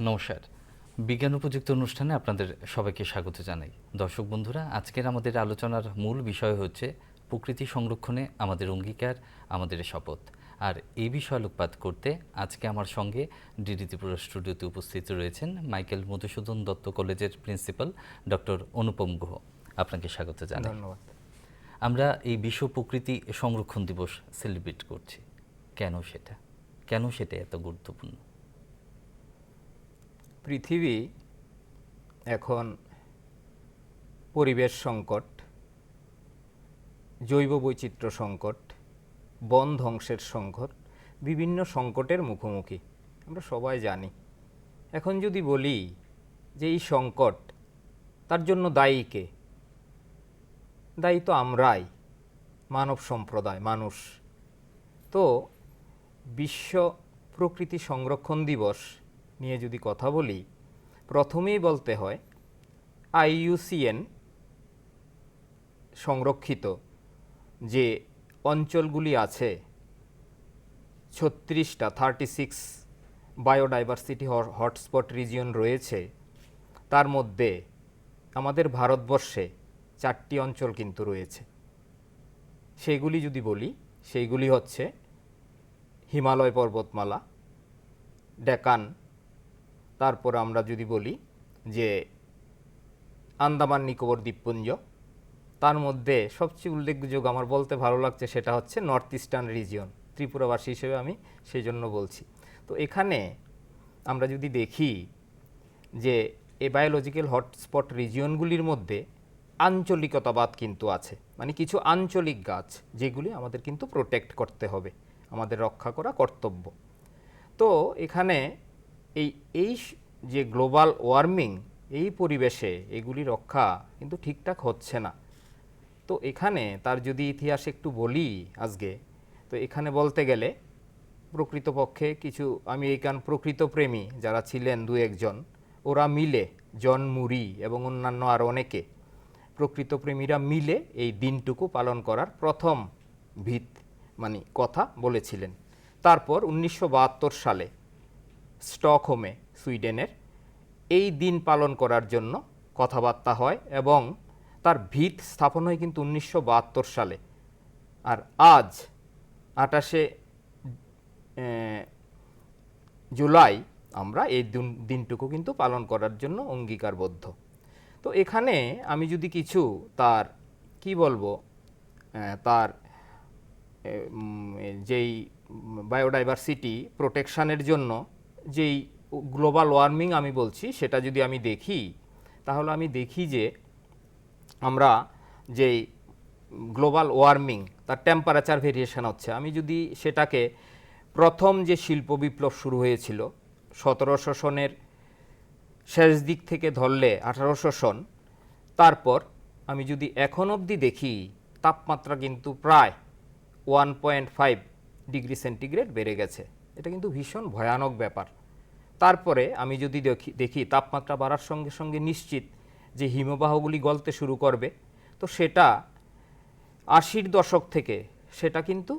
নমস্কার। বিজ্ঞান ও প্রযুক্তি অনুষ্ঠানে আপনাদের সবাইকে স্বাগত জানাই। দর্শক বন্ধুরা আজকের আমাদের আলোচনার মূল বিষয় হচ্ছে প্রকৃতি সংরক্ষণে আমাদের অঙ্গীকার আমাদের শপথ। আর এই বিষয় আলোকপাত করতে আজকে আমার সঙ্গে ডিডি ত্রিপুরা স্টুডিওতে উপস্থিত রয়েছেন মাইকেল মধুসূদন দত্ত কলেজের প্রিন্সিপাল ডক্টর অনুপম গুহ। আপনাকে স্বাগত জানাই। ধন্যবাদ। আমরা এই বিশ্ব প্রকৃতি সংরক্ষণ দিবস সেলিব্রেট করছি। কেন সেটা? কেন সেটা এত গুরুত্বপূর্ণ? পৃথিবী এখন পরিবেশ সংকট, জৈব বৈচিত্র্য সংকট, বন ধ্বংসের সংকট, বিভিন্ন সংকটের মুখোমুখি। আমরা সবাই জানি। এখন যদি বলি যে এই সংকট তার জন্য দায়ী কে? দায়ী তো আমরাই, মানব সম্প্রদায়, মানুষ। তো বিশ্ব প্রকৃতি সংরক্ষণ দিবস নিয়ে যদি কথা বলি, প্রথমেই বলতে হয়, আইইউসিএন সংরক্ষিত যে অঞ্চলগুলি আছে, ছত্রিশটা thirty six biodiversity hotspot region রয়েছে, তার মধ্যে আমাদের ভারতবর্ষে চারটি অঞ্চল কিন্তু রয়েছে। সেগুলি যদি বলি, সেইগুলি হচ্ছে হিমালয় পর্বতমালা, ডেকান তারপর আমরা যদি বলি যে আন্দামান নিকোবর দ্বীপপুঞ্জ, তার মধ্যে সবচেয়ে উল্লেখযোগ্য আমার বলতে ভালো লাগছে সেটা হচ্ছে নর্থ ইস্টার্ন রিজিয়ন ত্রিপুরাবাসী হিসেবে আমি সেই জন্য বলছি। তো এখানে আমরা যদি দেখি যে এ বায়োলজিক্যাল হটস্পট রিজিয়নগুলির মধ্যে আঞ্চলিকতাবাদ কিন্তু আছে। মানে কিছু আঞ্চলিক গাছ যেগুলি আমাদের কিন্তু প্রোটেক্ট করতে হবে, আমাদের রক্ষা করা কর্তব্য। তো এখানে এই এই যে গ্লোবাল ওয়ার্মিং, এই পরিবেশে এগুলি রক্ষা কিন্তু ঠিকঠাক হচ্ছে না। তো এখানে তার যদি ইতিহাস একটু বলি আজকে, তো এখানে বলতে গেলে প্রকৃতপক্ষে কিছু আমি এইখান প্রকৃত প্রেমী যারা ছিলেন দু একজন, ওরা মিলে, জন মুরি এবং অন্যান্য আর অনেকে, প্রকৃত প্রেমীরা মিলে এই দিনটুকু পালন করার প্রথম ভিত মানে কথা বলেছিলেন। তারপর উনিশশো বাহাত্তর সালে স্টকহোমে, সুইডেনের, এই দিন পালন করার জন্য কথাবার্তা হয় এবং তার ভিত স্থাপন হয় কিন্তু উনিশশো বাহাত্তর সালে। আর আজ আটাশে জুলাই, আমরা এই দিন- দিনটুকু কিন্তু পালন করার জন্য অঙ্গীকারবদ্ধ। তো এখানে আমি যদি কিছু তার, কি বলব তার যেই বায়োডাইভার্সিটি প্রোটেকশানের জন্য যেই গ্লোবাল ওয়ার্মিং আমি বলছি, সেটা যদি আমি দেখি, তাহলে আমি দেখি যে আমরা যেই গ্লোবাল ওয়ার্মিং, তার টেম্পারেচার ভেরিয়েশন হচ্ছে। আমি যদি সেটাকে প্রথম যে শিল্প বিপ্লব শুরু হয়েছিল, সতেরোশো সনের শেষ দিক থেকে ধরলে আঠারোশো সন, তারপর আমি যদি এখন অবধি দেখি, তাপমাত্রা কিন্তু প্রায় one point five degree centigrade বেড়ে গেছে। এটা কিন্তু ভীষণ ভয়ানক ব্যাপার। তারপরে আমি যদি দেখি দেখি তাপমাত্রা বাড়ার সঙ্গে সঙ্গে নিশ্চিত যে হিমবাহগুলি গলতে শুরু করবে, তো সেটা আশির দশক থেকে সেটা কিন্তু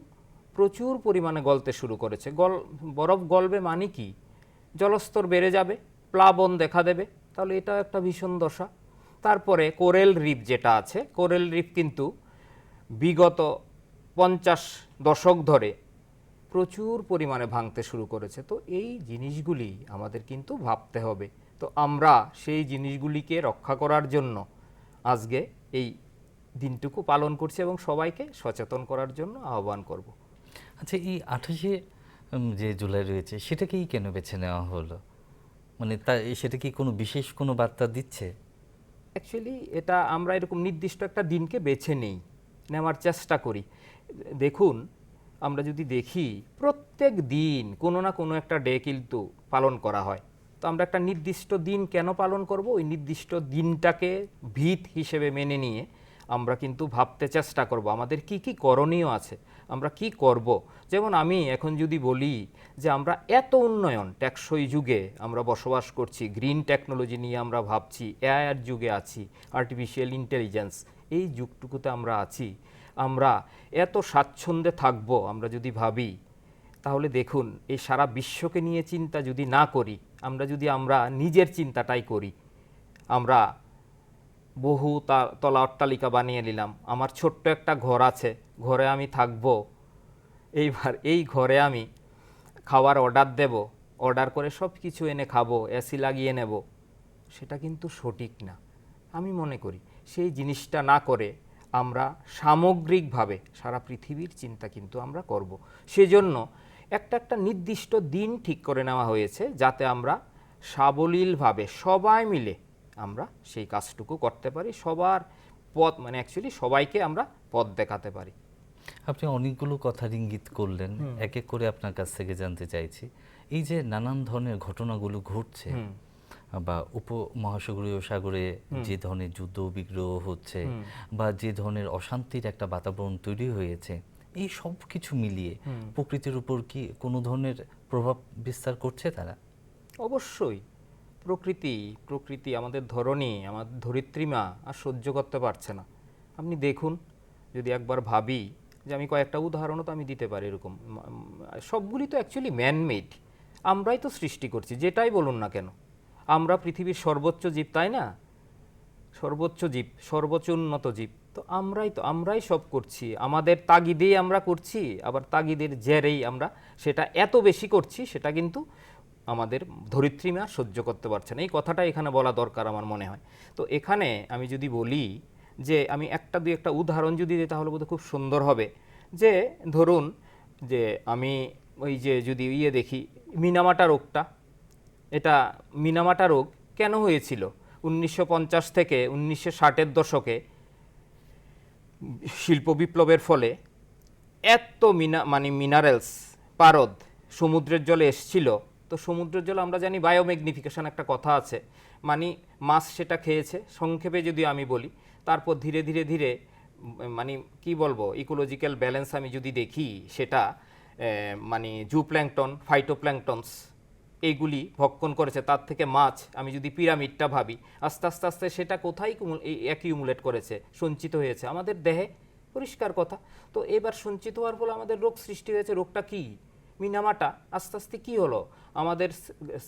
প্রচুর পরিমাণে গলতে শুরু করেছে। গল, বরফ গলবে মানে কি? জলস্তর বেড়ে যাবে, প্লাবন দেখা দেবে, তাহলে এটা একটা ভীষণ দশা। তারপরে কোরেল রিফ যেটা আছে, কোরেল রিফ কিন্তু বিগত পঞ্চাশ দশক ধরে প্রচুর পরিমাণে ভাঙতে শুরু করেছে। তো এই জিনিসগুলি আমাদের কিন্তু ভাবতে হবে। তো আমরা সেই জিনিসগুলিকে রক্ষা করার জন্য আজকে এই দিনটুকু পালন করছি এবং সবাইকে সচেতন করার জন্য আহ্বান করব। আচ্ছা এই আঠাশে যে জুলাই রয়েছে সেটাকেই কেন বেছে নেওয়া হলো? মানে তা সেটা কি কোনো বিশেষ কোনো বার্তা দিচ্ছে? অ্যাকচুয়ালি এটা আমরা এরকম নির্দিষ্ট একটা দিনকে বেছে নেই নেওয়ার চেষ্টা করি। দেখুন আমরা যদি দেখি, প্রত্যেক দিন কোনো না কোনো একটা ডে কিন্তু পালন করা হয়। তো আমরা একটা নির্দিষ্ট দিন কেন পালন করব? ওই নির্দিষ্ট দিনটাকে ভিত হিসেবে মেনে নিয়ে আমরা কিন্তু ভাবতে চেষ্টা করব, আমাদের কি কি করণীয় আছে, আমরা কি করব? যেমন আমি এখন যদি বলি যে আমরা এত উন্নয়ন, টেকসই যুগে আমরা বসবাস করছি গ্রিন টেকনোলজি নিয়ে আমরা ভাবছি এআইয়ের যুগে আছি আর্টিফিশিয়াল ইন্টেলিজেন্স এই যুগটুকুতে আমরা আছি। আমরা এত স্বাচ্ছন্দ্যে থাকব, আমরা যদি ভাবি, তাহলে দেখুন, এই সারা বিশ্বকে নিয়ে চিন্তা যদি না করি, আমরা যদি আমরা নিজের চিন্তাটাই করি, আমরা বহু তা- তলা অট্টালিকা বানিয়ে নিলাম, আমার ছোট্ট একটা ঘর আছে, ঘরে আমি থাকব, এইবার এই ঘরে আমি খাওয়ার অর্ডার দেব অর্ডার করে সব কিছু এনে খাব এসি লাগিয়ে নেব, সেটা কিন্তু সঠিক না। আমি মনে করি, সেই জিনিসটা না করে আমরা সামগ্রিকভাবে সারা পৃথিবীর চিন্তা কিন্তু আমরা করব। সেজন্য একটা একটা নির্দিষ্ট দিন ঠিক করে নেওয়া হয়েছে যাতে আমরা সাবলীলভাবে সবাই মিলে আমরা সেই কাজটুকু করতে পারি সবার পথ মানে অ্যাকচুয়ালি সবাইকে আমরা পথ দেখাতে পারি। আপনি অনেকগুলো কথার ইঙ্গিত করলেন এক এক করে আপনার কাছ থেকে জানতে চাইছি। এই যে নানান ধরনের ঘটনাগুলো ঘটছে বা উপমহাসাগরীয় সাগরে যে ধরনের যুদ্ধ বিগ্রহ হচ্ছে বা যে ধরনের অশান্তির একটা বাতাবরণ তৈরি হয়েছে এই সব কিছু মিলিয়ে প্রকৃতির উপর কি কোনো ধরনের প্রভাব বিস্তার করছে তারা? অবশ্যই। প্রকৃতি প্রকৃতি আমাদের ধরনী আমাদের ধরিত্রীমা আর সহ্য করতে পারছে না। আপনি দেখুন যদি একবার ভাবি যে আমি কয়েকটা উদাহরণও তো আমি দিতে পারি এরকম সবগুলি তো অ্যাকচুয়ালি ম্যানমেড আমরাই তো সৃষ্টি করছি যেটাই বলুন না কেন। আমরা পৃথিবীর সর্বোচ্চ জীব, তাই না? সর্বোচ্চ জীব, সর্বোচ্চ উন্নত জীব। তো আমরাই তো, আমরাই সব করছি। আমাদের তাগিদেই আমরা করছি, আবার তাগিদের জেরেই আমরা সেটা এত বেশি করছি, সেটা কিন্তু আমাদের ধরিত্রী ধরিত্রীমা সহ্য করতে পারছে না। এই কথাটা এখানে বলা দরকার আমার মনে হয়। তো এখানে আমি যদি বলি যে, আমি একটা দুই একটা উদাহরণ যদি দিই তাহলে বোধহয় খুব সুন্দর হবে। যে, ধরুন যে, আমি ওই যে যদি ইয়ে দেখি, মিনামাটা রোগটা। এটা মিনামাটা রোগ কেন হয়েছিল? উনিশশো পঞ্চাশ থেকে উনিশশো ষাটের দশকে শিল্প বিপ্লবের ফলে এত মিনা মানে মিনারেলস, পারদ সমুদ্রের জলে এসছিল। তো সমুদ্রের জল আমরা জানি বায়োম্যাগনিফিকেশন একটা কথা আছে। মানে মাছ সেটা খেয়েছে, সংক্ষেপে যদি আমি বলি, তারপর ধীরে ধীরে ধীরে মানে কি বলব ইকোলজিক্যাল ব্যালেন্স আমি যদি দেখি, সেটা মানে জু প্ল্যাংটন ফাইটোপ্ল্যাংটনস এইগুলি ভক্ষণ করেছে, তার থেকে মাছ, আমি যদি পিরামিডটা ভাবি, আস্তে আস্তে আস্তে সেটা কোথায় অ্যাকিউমুলেট করেছে, সঞ্চিত হয়েছে? আমাদের দেহে? পরিষ্কার কথা। তো এবার সঞ্চিত হওয়ার ফলে আমাদের রোগ সৃষ্টি হয়েছে, রোগটা কি? মিনামাটা, আস্তে আস্তে কি হলো? আমাদের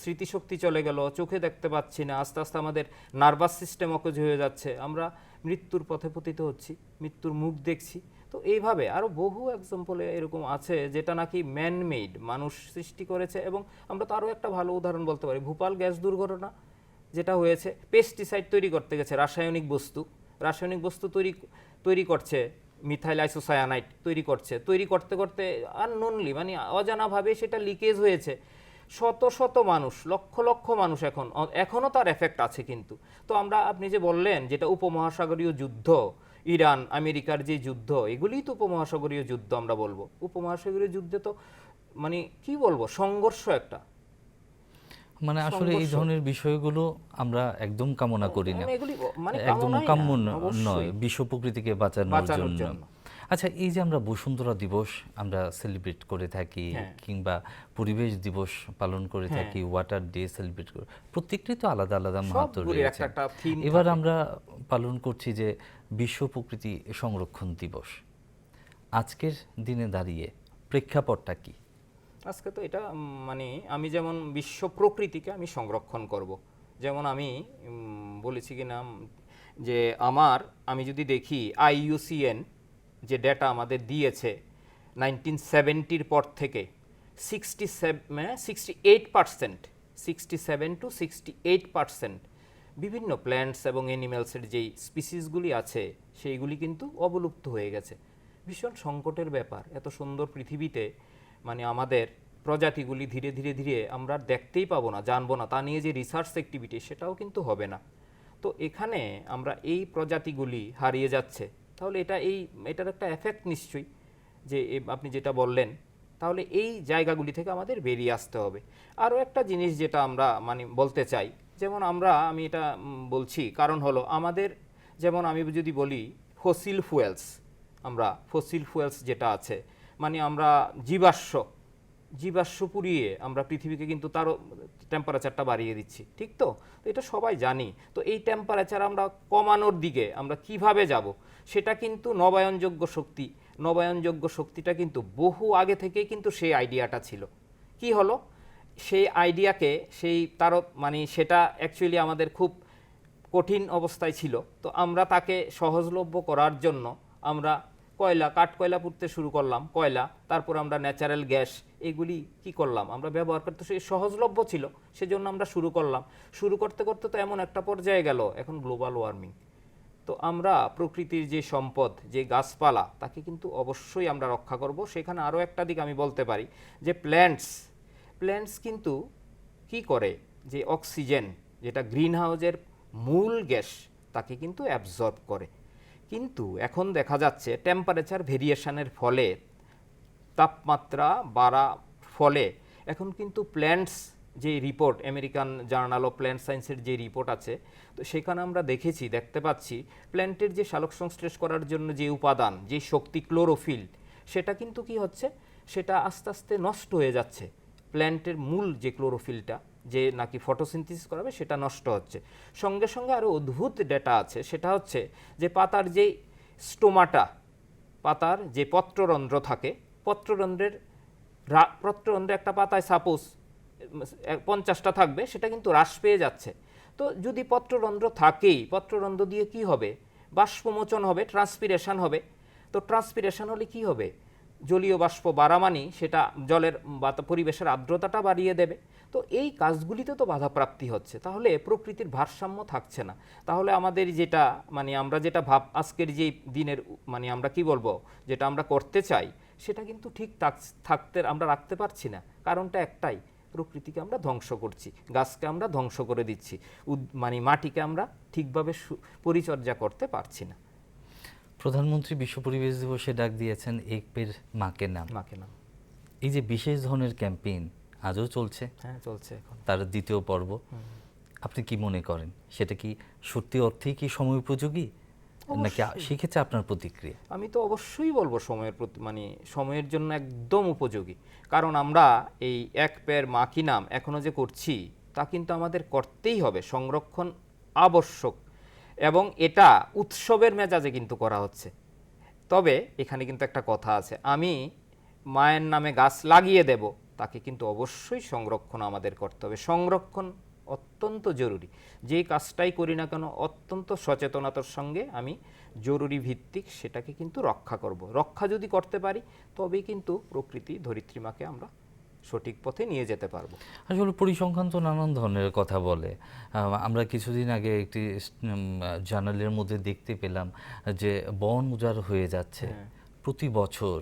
স্মৃতিশক্তি চলে গেল, চোখে দেখতে পাচ্ছি না, আস্তে আস্তে আমাদের নার্ভাস সিস্টেম অকেজ হয়ে যাচ্ছে। আমরা মৃত্যুর পথে পতিত হচ্ছি, মৃত্যুর মুখ দেখছি তো এইভাবে আরও বহু এক্সাম্পলে এরকম আছে যেটা নাকি ম্যানমেড মানুষ সৃষ্টি করেছে এবং আমরা তো আরও একটা ভালো উদাহরণ বলতে পারি। ভূপাল গ্যাস দুর্ঘটনা যেটা হয়েছে পেস্টিসাইড তৈরি করতে গেছে, রাসায়নিক বস্তু। রাসায়নিক বস্তু তৈরি তৈরি করছে মিথাইল আইসোসায়ানাইট তৈরি করছে। তৈরি করতে করতে আননোনলি মানে অজানাভাবে সেটা লিকেজ হয়েছে। শত শত মানুষ, লক্ষ লক্ষ মানুষ এখন এখনও তার এফেক্ট আছে কিন্তু। তো আমরা, আপনি যে বললেন যেটা উপমহাসাগরীয় যুদ্ধ ইরান আমেরিকার যে যুদ্ধ এগুলিই তো উপমহাসাগরীয় যুদ্ধ আমরা বলব। উপমহাসাগরীয় যুদ্ধে তো মানে কি বলব সংঘর্ষ একটা। মানে আসলে এই ধরনের বিষয়গুলো আমরা একদম কামনা করি না। মানে মানে একদম কাম্য নয় বিশ্ব প্রকৃতিকে বাঁচানোর জন্য। আচ্ছা এই যে আমরা বসুন্ধরা দিবস আমরা সেলিব্রেট করে থাকি হ্যাঁ। কিংবা পরিবেশ দিবস পালন করে থাকি ওয়াটার ডে সেলিব্রেট করে প্রত্যেকটি তো আলাদা আলাদা মাহাত্ম রয়েছে। এবার আমরা পালন করছি যে বিশ্ব প্রকৃতি সংরক্ষণ দিবস। আজকের দিনে দাঁড়িয়ে প্রেক্ষাপটটা কি? আজকে তো এটা মানে আমি যেমন বিশ্ব প্রকৃতিকে আমি সংরক্ষণ করব। যেমন আমি বলেছি কি না যে আমার আমি যদি দেখি আইইউসিএন যে ডেটা আমাদের দিয়েছে নাইনটিন সেভেন্টির পর থেকে sixty sixty eight percent sixty seven to sixty eight percent বিভিন্ন প্ল্যান্টস এবং অ্যানিম্যালসের যেই স্পিসিসগুলি আছে, সেইগুলি কিন্তু অবলুপ্ত হয়ে গেছে। ভীষণ সংকটের ব্যাপার। এত সুন্দর পৃথিবীতে মানে আমাদের প্রজাতিগুলি ধীরে ধীরে ধীরে আমরা দেখতেই পাবো না, জানব না। তা নিয়ে যে রিসার্চ অ্যাক্টিভিটি সেটাও কিন্তু হবে না। তো এখানে আমরা এই প্রজাতিগুলি হারিয়ে যাচ্ছে। তাহলে এটা এই, এটার একটা এফেক্ট নিশ্চয়ই যে আপনি যেটা বললেন। তাহলে এই জায়গাগুলি থেকে আমাদের বেরিয়ে আসতে হবে। আরও একটা জিনিস যেটা আমরা মানে বলতে চাই, যেমন আমরা, আমি এটা বলছি, কারণ হলো আমাদের, যেমন আমি যদি বলি ফসিল ফুয়েলস আমরা ফসিল ফুয়েলস যেটা আছে মানে আমরা জীবাশ্ম জীবাশ্ম পুড়িয়ে আমরা পৃথিবীকে কিন্তু তারও টেম্পারেচারটা বাড়িয়ে দিচ্ছি, ঠিক তো? তো এটা সবাই জানি। তো এই টেম্পারেচার আমরা কমানোর দিকে আমরা কীভাবে যাব? সেটা কিন্তু নবায়নযোগ্য শক্তি, নবায়নযোগ্য শক্তিটা কিন্তু বহু আগে থেকেই কিন্তু সেই আইডিয়াটা ছিল। কি হলো? সেই আইডিয়াকে সেই তার মানে সেটা অ্যাকচুয়ালি আমাদের খুব কঠিন অবস্থায় ছিল। তো আমরা তাকে সহজলভ্য করার জন্য আমরা কয়লা, কাঠ কয়লা পুড়তে শুরু করলাম, কয়লা, তারপর আমরা ন্যাচারাল গ্যাস এগুলি কি করলাম? আমরা ব্যবহার করতে সেই সহজলভ্য ছিল, সেজন্য আমরা শুরু করলাম। শুরু করতে করতে তো এমন একটা পর্যায়ে গেল, এখন গ্লোবাল ওয়ার্মিং তো আমরা প্রকৃতির যে সম্পদ, যে গাছপালা, তাকে কিন্তু অবশ্যই আমরা রক্ষা করব। সেখানে আরও একটা দিক আমি বলতে পারি, যে প্ল্যান্টস প্ল্যান্টস কিন্তু কি করে? যে অক্সিজেন যেটা গ্রিন হাউজের মূল গ্যাস তাকে কিন্তু অ্যাবজর্ব করে। কিন্তু এখন দেখা যাচ্ছে টেম্পারেচার ভেরিয়েশনের ফলে, তাপমাত্রা বাড়া ফলে। এখন কিন্তু প্ল্যান্টস যে report American journal of plant সায়েন্সের যে রিপোর্ট আছে, তো সেখানে আমরা দেখেছি, দেখতে পাচ্ছি প্ল্যান্টের যে সালোক সংশ্লেষ করার জন্য যে উপাদান, যে শক্তি ক্লোরোফিল সেটা কিন্তু কি হচ্ছে? সেটা আস্তে আস্তে নষ্ট হয়ে যাচ্ছে। প্ল্যান্টের মূল যে ক্লোরোফিলটা যে নাকি ফটোসিনথেসিস করাবে, সেটা নষ্ট হচ্ছে। সঙ্গে সঙ্গে আরও অদ্ভুত ডেটা আছে, সেটা হচ্ছে যে পাতার যে স্টোমাটা, পাতার যে পত্ররন্ধ্র থাকে, পত্ররন্ধ্রের পত্ররন্ধ্রে একটা পাতায় সাপোজ পঞ্চাশটা থাকবে, সেটা কিন্তু হ্রাস পেয়ে যাচ্ছে। তো যদি পত্ররন্ধ্র থাকেই, পত্ররন্ধ্র দিয়ে কি হবে? বাষ্পমোচন হবে ট্রান্সপিরেশন হবে। তো ট্রান্সপিরেশন হলে কি হবে? জলীয় বাষ্প বাড়ামানি সেটা জলের পরিবেশের আর্দ্রতাটা বাড়িয়ে দেবে। তো এই কাজগুলিতে তো বাধাপ্রাপ্তি হচ্ছে। তাহলে প্রকৃতির ভারসাম্য থাকছে না। তাহলে আমাদের যেটা মানে আমরা যেটা ভাব, আজকের যে দিনের মানে আমরা কি বলব, যেটা আমরা করতে চাই, সেটা কিন্তু ঠিক থাক- থাকতে আমরা রাখতে পারছি না। কারণটা একটাই, প্রকৃতিকে আমরা ধ্বংস করছি, গাছকে আমরা ধ্বংস করে দিচ্ছি মানে মাটিকে আমরা ঠিকভাবে পরিচর্যা করতে পারছি না। প্রধানমন্ত্রী বিশ্ব পরিবেশ দিবসে ডাক দিয়েছেন এক পের মাকে নাম। মাকে নাম। এই যে বিশেষ ধরনের ক্যাম্পেইন আজও চলছে। হ্যাঁ চলছে এখন। তার দ্বিতীয় পর্ব। আপনি কি মনে করেন? সেটা কি সত্যি অর্থেই কি সময় উপযোগী নাকি সেক্ষেত্রে আপনার প্রতিক্রিয়া? আমি তো অবশ্যই বলব সময়ের প্রতি মানে সময়ের জন্য একদম উপযোগী। কারণ আমরা এই এক পের মা কি নাম এখনও যে করছি তা কিন্তু আমাদের করতেই হবে। সংরক্ষণ আবশ্যক। এবং এটা উৎসবের মেজাজে কিন্তু করা হচ্ছে। তবে এখানে কিন্তু একটা কথা আছে, আমি মায়ের নামে গাছ লাগিয়ে দেব, তাকে কিন্তু অবশ্যই সংরক্ষণ আমাদের করতে হবে। সংরক্ষণ অত্যন্ত জরুরি। যে কাজটাই করি না কেন, অত্যন্ত সচেতনতার সঙ্গে আমি জরুরি ভিত্তিক সেটাকে কিন্তু রক্ষা করব। রক্ষা যদি করতে পারি, তবেই কিন্তু প্রকৃতি ধরিত্রীমাকে আমরা সঠিক পথে নিয়ে যেতে পারব। আসলে পরিসংখ্যান তো নানান ধরনের কথা বলে। আমরা কিছুদিন আগে একটি জার্নালের মধ্যে দেখতে পেলাম যে বন উজাড় হয়ে যাচ্ছে। প্রতি বছর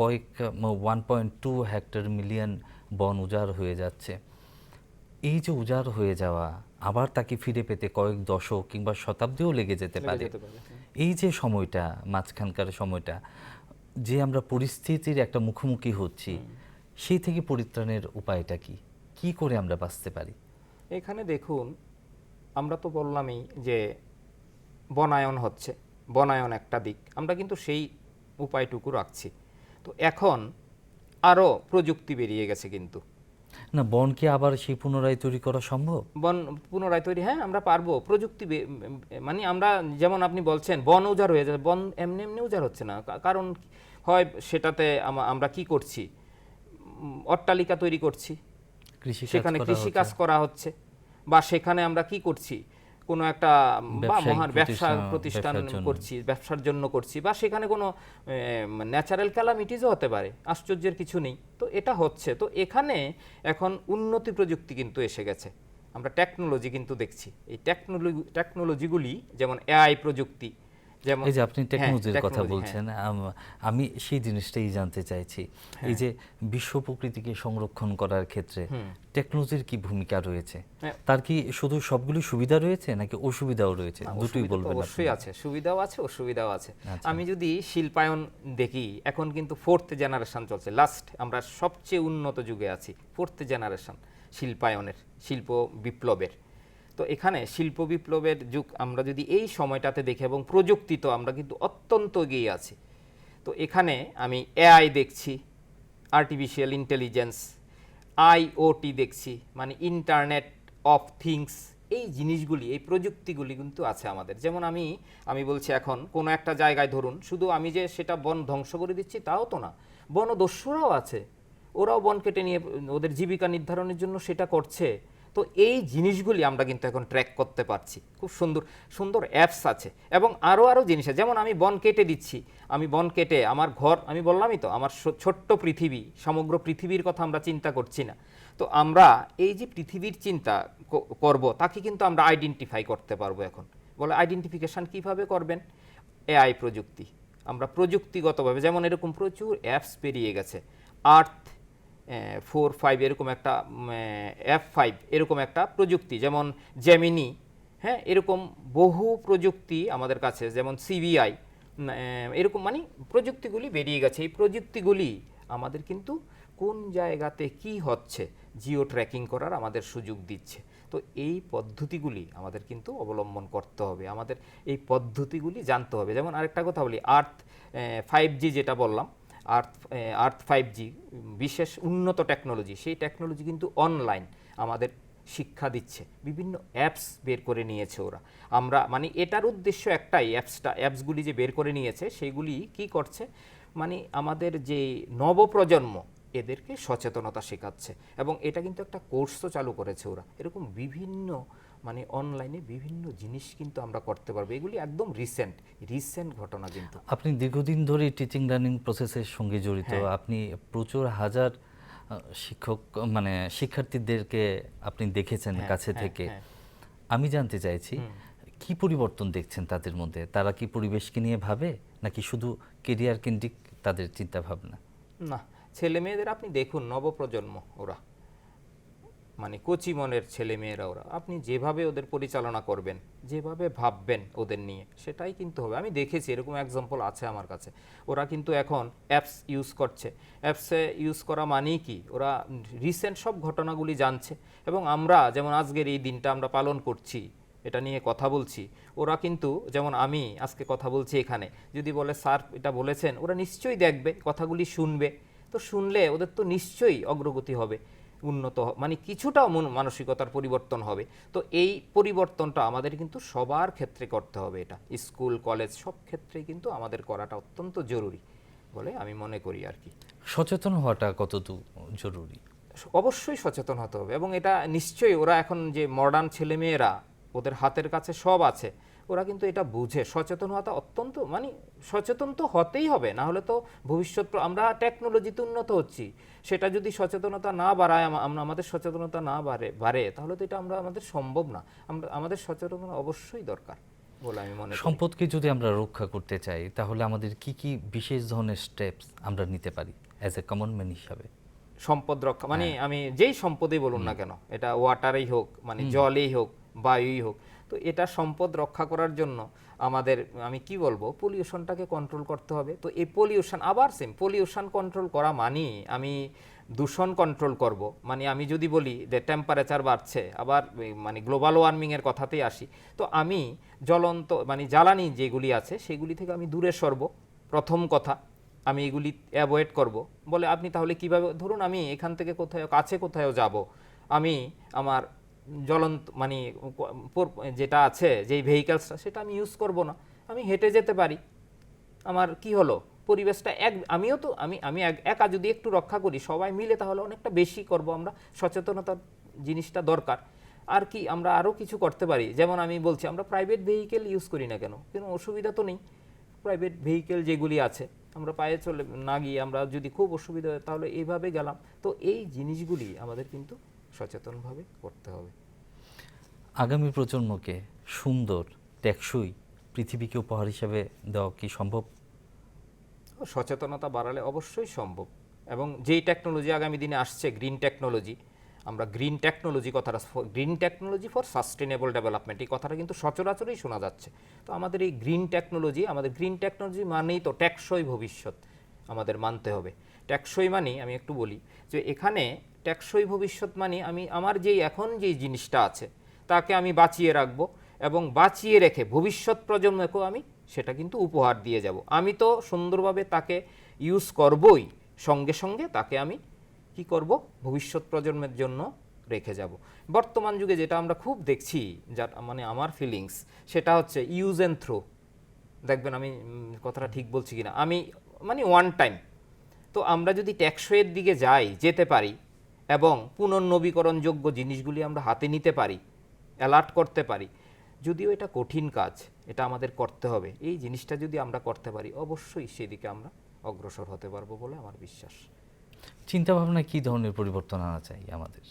কয়েক one point two hectare million বন উজাড় হয়ে যাচ্ছে। এই যে উজাড় হয়ে যাওয়া আবার তাকে ফিরে পেতে কয়েক দশক কিংবা শতাব্দীও লেগে যেতে পারে, এই যে সময়টা মাঝখানকার সময়টা যে আমরা পরিস্থিতির একটা মুখোমুখি হচ্ছি সেই থেকে পরিত্রাণের উপায়টা কি? কি করে আমরা বাঁচতে পারি? এখানে দেখুন আমরা তো বললামই যে বনায়ন হচ্ছে বনায়ন একটা দিক। আমরা কিন্তু সেই উপায়টুকু রাখছি। তো এখন আরও প্রযুক্তি বেরিয়ে গেছে কিন্তু। না বন কি আবার সেই পুনরায় তৈরি করা সম্ভব? বন পুনরায় তৈরি হ্যাঁ আমরা পারব। প্রযুক্তি মানে আমরা যেমন আপনি বলছেন বন উজাড় হয়ে যাচ্ছে। বন এমনি এমনি উজাড় হচ্ছে না। কারণ হয় সেটাতে আমরা কি করছি? অট্টালিকা তৈরি করছি। কৃষি সেখানে কৃষি কাজ করা হচ্ছে। বা সেখানে আমরা কি করছি? কোনো একটা বা মহান ব্যবসা প্রতিষ্ঠান-। করছি ব্যবসার জন্য করছি। বা সেখানে কোনো ন্যাচারাল ক্যালামিটিসও হতে পারে। আশ্চর্যের কিছু নেই। তো এটা হচ্ছে। তো এখানে এখন উন্নতি প্রযুক্তি কিন্তু এসে গেছে। আমরা টেকনোলজি কিন্তু দেখছি। এই টেকনোলজি টেকনোলজিগুলি যেমন এআই প্রযুক্তি যেমন এই যে আপনি হ্যাঁ, টেকনোলজির কথা হ্যাঁ। বলছেন আমি সেই জিনিসটাই জানতে চাইছি। এই যে বিশ্ব প্রকৃতিকে সংরক্ষণ করার ক্ষেত্রে টেকনোলজির কি ভূমিকা রয়েছে? হ্যাঁ। তার কি শুধু সবগুলি সুবিধা রয়েছে নাকি অসুবিধাও রয়েছে? দুটোই বলবেন অবশ্যই আছে সুবিধাও আছে অসুবিধাও আছে। আচ্ছা। আমি যদি শিল্পায়ন দেখি এখন কিন্তু ফোর্থ জেনারেশন চলছে। লাস্ট আমরা সবচেয়ে উন্নত যুগে আছি ফোর্থ জেনারেশন শিল্পায়নের শিল্প বিপ্লবের। তো এখানে শিল্প বিপ্লবের যুগ, আমরা যদি এই সময়টাতে দেখি এবং প্রযুক্তি তো আমরা কিন্তু অত্যন্ত এগিয়ে আছি। তো এখানে আমি এআই দেখছি আর্টিফিশিয়াল ইন্টেলিজেন্স আইওটি দেখছি মানে ইন্টারনেট অফ থিংস এই জিনিসগুলি, এই প্রযুক্তিগুলি কিন্তু আছে আমাদের। যেমন আমি আমি বলছি এখন কোনো একটা জায়গায় ধরুন, শুধু আমি যে সেটা বন ধ্বংস করে দিচ্ছি তাও তো না, বনদস্যুরাও আছে। ওরাও বন কেটে নিয়ে, ওদের জীবিকা নির্ধারণের জন্য সেটা করছে। তো এই জিনিসগুলি আমরা কিন্তু এখন ট্র্যাক করতে পারছি। খুব সুন্দর সুন্দর অ্যাপস আছে এবং আরও আরও জিনিস আছে। যেমন আমি বন কেটে দিচ্ছি। আমি বন কেটে আমার ঘর, আমি বললামই তো, আমার ছোট্ট পৃথিবী, সমগ্র পৃথিবীর কথা আমরা চিন্তা করছি না। তো আমরা এই যে পৃথিবীর চিন্তা করব, তাকে কিন্তু আমরা আইডেন্টিফাই করতে পারব এখন। বলে আইডেন্টিফিকেশন কীভাবে করবেন? এআই প্রযুক্তি। আমরা প্রযুক্তিগতভাবে, যেমন এরকম প্রচুর অ্যাপস বেরিয়ে গেছে। আর্থ ফোর ফাইভ এরকম একটা এফ ফাইভ এরকম একটা প্রযুক্তি, যেমন জেমিনি হ্যাঁ এরকম বহু প্রযুক্তি আমাদের কাছে, যেমন সিবিআই এরকম মানে প্রযুক্তিগুলি বেরিয়ে গেছে। এই প্রযুক্তিগুলি আমাদের কিন্তু কোন জায়গাতে কি হচ্ছে জিও ট্র্যাকিং করার আমাদের সুযোগ দিচ্ছে। তো এই পদ্ধতিগুলি আমাদের কিন্তু অবলম্বন করতে হবে। আমাদের এই পদ্ধতিগুলি জানতে হবে। যেমন আরেকটা কথা বলি আর্থ ফাইভ জি যেটা বললাম আর্থ আর্থ ফাইভ জি বিশেষ উন্নত টেকনোলজি সেই টেকনোলজি কিন্তু অনলাইন আমাদের শিক্ষা দিচ্ছে। বিভিন্ন অ্যাপস বের করে নিয়েছে ওরা। আমরা মানে এটার উদ্দেশ্য একটাই অ্যাপসটা অ্যাপসগুলি যে বের করে নিয়েছে, সেগুলি কি করছে? মানে আমাদের যে নবপ্রজন্ম, এদেরকে সচেতনতা শেখাচ্ছে। এবং এটা কিন্তু একটা কোর্সও চালু করেছে ওরা। এরকম বিভিন্ন মানে অনলাইনে বিভিন্ন জিনিস কিন্তু আমরা করতে পারব। এগুলি একদম রিসেন্ট রিসেন্ট ঘটনা কিন্তু। আপনি দীর্ঘদিন ধরে টিচিং লার্নিং প্রসেসের সঙ্গে জড়িত। হ্যাঁ। আপনি প্রচুর হাজার শিক্ষক মানে শিক্ষার্থীদেরকে আপনি দেখেছেন হ্যাঁ, কাছে হ্যাঁ, থেকে। আমি জানতে চাইছি কি পরিবর্তন দেখছেন তাদের মধ্যে? তারা কি পরিবেশকে নিয়ে ভাবে নাকি শুধু কেরিয়ার কেন্দ্রিক তাদের চিন্তা ভাবনা না ছেলে মেয়েদের আপনি দেখুন নবপ্রজন্ম ওরা। মানে কচি মনের ছেলে মেয়েরা ওরা আপনি যেভাবে ওদের পরিচালনা করবেন, যেভাবে ভাববেন ওদের নিয়ে, সেটাই কিন্তু হবে। আমি দেখেছি, এরকম এক্সাম্পল আছে আমার কাছে। ওরা কিন্তু এখন অ্যাপস ইউজ করছে। অ্যাপসে ইউজ করা মানেই কি? ওরা রিসেন্ট সব ঘটনাগুলি জানছে। এবং আমরা, যেমন আজকের এই দিনটা আমরা পালন করছি, এটা নিয়ে কথা বলছি, ওরা কিন্তু, যেমন আমি আজকে কথা বলছি এখানে, যদি বলে, স্যার এটা বলেছেন, ওরা নিশ্চয়ই দেখবে, কথাগুলি শুনবে। তো শুনলে ওদের তো নিশ্চয়ই অগ্রগতি হবে। উন্নত মানে কিছুটা মন- মানসিকতার পরিবর্তন হবে। তো এই পরিবর্তনটা আমাদের কিন্তু সবার ক্ষেত্রে করতে হবে এটা। স্কুল কলেজ সব ক্ষেত্রেই কিন্তু আমাদের করাটা অত্যন্ত জরুরি বলে আমি মনে করি আর কি। সচেতন হওয়াটা কতটুকু জরুরি? অবশ্যই সচেতন হতে হবে এবং এটা নিশ্চয়ই ওরা এখন যে মডার্ন ছেলেমেয়েরা ওদের হাতের কাছে সব আছে। ওরা কিন্তু এটা বুঝে। সচেতন হওয়াটা অত্যন্ত মানে সচেতন তো হতেই হবে না হলে তো ভবিষ্যৎ আমরা টেকনোলজিতে উন্নত হচ্ছি। সেটা যদি সচেতনতা না বাড়ায় আমরা আমাদের সচেতনতা না বাড়ে বাড়ে তাহলে তো এটা আমরা আমাদের সম্ভব না। আমরা আমাদের সচেতনতা অবশ্যই দরকার বলে আমি মনে সম্পদকে যদি আমরা রক্ষা করতে চাই তাহলে আমাদের কি কি বিশেষ ধরনের স্টেপস আমরা নিতে পারি অ্যাজ এ কমন ম্যান হিসাবে? সম্পদ রক্ষা মানে আমি যেই সম্পদেই বলুন না কেন এটা ওয়াটারেই হোক মানে জলেই হোক বায়ুই হোক তো এটা সম্পদ রক্ষা করার জন্য আমাদের, আমি কি বলব পলিউশনটাকে কন্ট্রোল করতে হবে। তো এই পলিউশন আবার সেম পলিউশন কন্ট্রোল করা মানেই আমি দূষণ কন্ট্রোল করব। মানে আমি যদি বলি যে টেম্পারেচার বাড়ছে, আবার মানে গ্লোবাল ওয়ার্মিংয়ের কথাতেই আসি। তো আমি জ্বলন্ত মানে জ্বালানি যেগুলি আছে, সেগুলি থেকে আমি দূরে সরব। প্রথম কথা, আমি এগুলি অ্যাভয়েড করব। বলে আপনি তাহলে কীভাবে, ধরুন আমি এখান থেকে কোথায় কাছে কোথাও যাব। আমি আমার জ্বলন্ত মানে যেটা আছে, যেই ভেহিকেলসটা সেটা আমি ইউজ করব না। আমি হেঁটে যেতে পারি। আমার কি হলো? পরিবেশটা এক, আমিও তো, আমি আমি এক- যদি একটু রক্ষা করি, সবাই মিলে তাহলে অনেকটা বেশি করব আমরা। সচেতনতার জিনিসটা দরকার। আর কি, আমরা আরও কিছু করতে পারি। যেমন আমি বলছি, আমরা প্রাইভেট ভেহিকেল ইউজ করি না কেন? কোনো অসুবিধা তো নেই। প্রাইভেট ভেহিকেল যেগুলি আছে, আমরা পায়ে চলে না গিয়ে আমরা যদি খুব অসুবিধা হয়, তাহলে এইভাবে গেলাম। তো এই জিনিসগুলি আমাদের কিন্তু সচেতনভাবে করতে হবে। আগামী প্রজন্মকে সুন্দর টেকসই পৃথিবীকে উপহার হিসাবে দেওয়া কি সম্ভব? সচেতনতা বাড়ালে অবশ্যই সম্ভব। এবং যেই টেকনোলজি আগামী দিনে আসছে গ্রিন টেকনোলজি আমরা গ্রিন টেকনোলজি কথাটা green technology for sustainable development এই কথাটা কিন্তু সচরাচরই শোনা যাচ্ছে। তো আমাদের এই গ্রিন টেকনোলজি আমাদের গ্রিন টেকনোলজি মানেই তো টেকসই ভবিষ্যৎ আমাদের মানতে হবে। টেকসই মানেই আমি একটু বলি যে এখানে টেকসই ভবিষ্যৎ মানে আমি, আমার যেই এখন যেই জিনিসটা আছে, তাকে আমি বাঁচিয়ে রাখব এবং বাঁচিয়ে রেখে ভবিষ্যৎ প্রজন্মকেও আমি সেটা কিন্তু উপহার দিয়ে যাব। আমি তো সুন্দরভাবে তাকে ইউজ করবই, সঙ্গে সঙ্গে তাকে আমি কি করব? ভবিষ্যৎ প্রজন্মের জন্য রেখে যাব। বর্তমান যুগে যেটা আমরা খুব দেখছি, যা মানে আমার ফিলিংস সেটা হচ্ছে ইউজ অ্যান্ড থ্রো দেখবেন আমি কথাটা ঠিক বলছি কিনা? আমি মানে ওয়ান টাইম তো আমরা যদি টেকসইয়ের দিকে যাই, যেতে পারি এবং পুনর্নবীকরণযোগ্য জিনিসগুলি আমরা হাতে নিতে পারি অ্যালার্ট করতে পারি। যদিও এটা কঠিন কাজ এটা আমাদের করতে হবে। এই জিনিসটা যদি আমরা করতে পারি অবশ্যই সেদিকে আমরা অগ্রসর হতে পারব বলে আমার বিশ্বাস। চিন্তা ভাবনায় কী ধরনের পরিবর্তন আনা চাই আমাদের?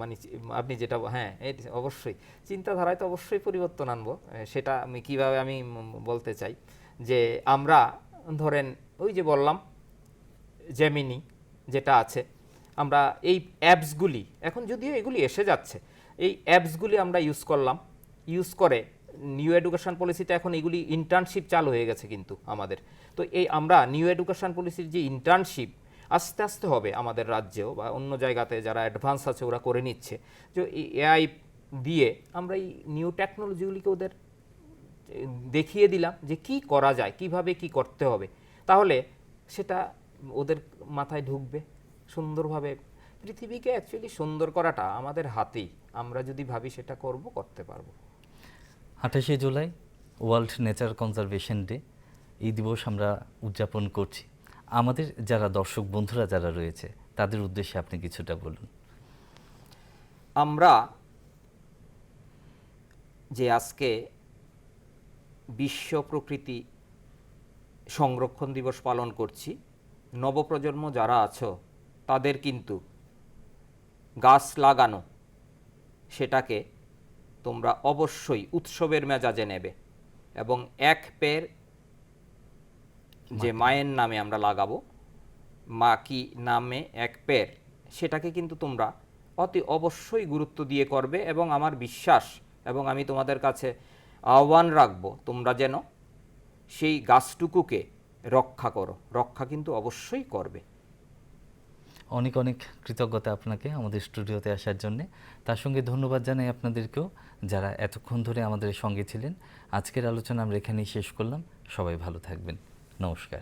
মানে আপনি যেটা হ্যাঁ এই অবশ্যই। চিন্তাধারায় তো অবশ্যই পরিবর্তন আনব। সেটা আমি কীভাবে আমি বলতে চাই যে আমরা ধরেন ওই যে বললাম জেমিনি যেটা আছে আমরা এই অ্যাপসগুলি এখন যদিও এগুলি এসে যাচ্ছে, এই অ্যাপসগুলি আমরা ইউজ করলাম ইউজ করে নিউ এডুকেশন পলিসিতে এখন এগুলি ইন্টার্নশিপ চালু হয়ে গেছে কিন্তু আমাদের। তো এই আমরা নিউ এডুকেশন পলিসির যে ইন্টার্নশিপ আস্তে আস্তে হবে আমাদের রাজ্যেও বা অন্য জায়গাতে যারা অ্যাডভান্স আছে ওরা করে নিচ্ছে। যে এই এআই দিয়ে আমরা এই নিউ টেকনোলজিগুলিকে ওদের দেখিয়ে দিলাম যে কি করা যায়, কীভাবে কি করতে হবে। তাহলে সেটা ওদের মাথায় ঢুকবে। সুন্দরভাবে পৃথিবীকে অ্যাকচুয়ালি সুন্দর করাটা আমাদের হাতেই। আমরা যদি ভাবি সেটা করব করতে পারব। আঠাশে জুলাই ওয়ার্ল্ড নেচার কনজারভেশন ডে এই দিবস আমরা উদযাপন করছি। আমাদের যারা দর্শক বন্ধুরা যারা রয়েছে তাদের উদ্দেশ্যে আপনি কিছুটা বলুন। আমরা যে আজকে বিশ্ব প্রকৃতি সংরক্ষণ দিবস পালন করছি নবপ্রজন্ম যারা আছো তাদের কিন্তু গাছ লাগানো সেটাকে তোমরা অবশ্যই উৎসবের মেজাজে নেবে এবং এক পের যে মায়ের নামে আমরা লাগাবো মা কি নামে এক পের সেটাকে কিন্তু তোমরা অতি অবশ্যই গুরুত্ব দিয়ে করবে এবং আমার বিশ্বাস এবং আমি তোমাদের কাছে আহ্বান রাখব তোমরা যেন সেই গাছটুকুকে রক্ষা করো রক্ষা কিন্তু অবশ্যই করবে। অনেক অনেক কৃতজ্ঞতা আপনাকে আমাদের স্টুডিওতে আসার জন্যে। তার সঙ্গে ধন্যবাদ জানাই আপনাদেরকেও যারা এতক্ষণ ধরে আমাদের সঙ্গে ছিলেন। আজকের আলোচনা আমরা এখানেই শেষ করলাম। সবাই ভালো থাকবেন। নমস্কার।